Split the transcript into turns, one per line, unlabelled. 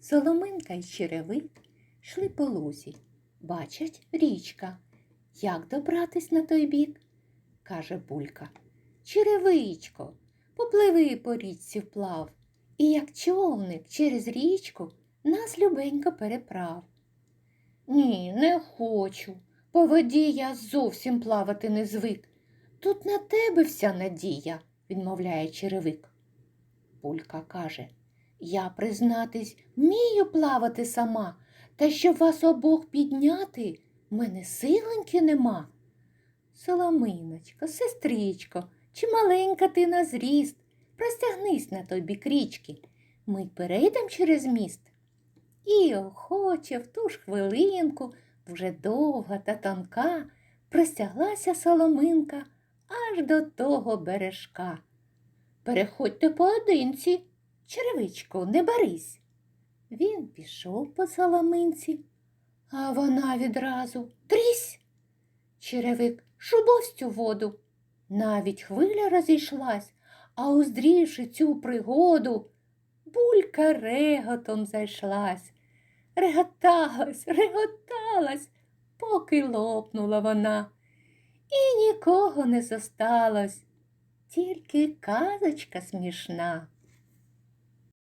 Соломинка й черевик йшли по лузі. Бачать річка. Як добратись на той бік? каже булька. Черевичко, попливи по річці вплав, і як човник через річку нас любенько переправ. Ні, не хочу. По воді я зовсім плавати не звик. Тут на тебе вся надія, відмовляє черевик. Булька каже, я, признатись, вмію плавати сама, та щоб вас обох підняти, мене силоньки нема. Соломиночко, сестричко, чи маленька ти на зріст, простягнись на той бік річки, ми перейдем через міст. І охоче в ту ж хвилинку, вже довга та тонка, простяглася соломинка аж до того бережка. Переходьте поодинці, черевичко, не барись. Він пішов по соломинці, а вона відразу трісь. Черевик шубовсть у воду. Навіть хвиля розійшлась, а уздрівши цю пригоду, булька реготом зайшлась. Реготалась, реготалась, поки лопнула вона. І нікого не зосталось, тільки казочка смішна.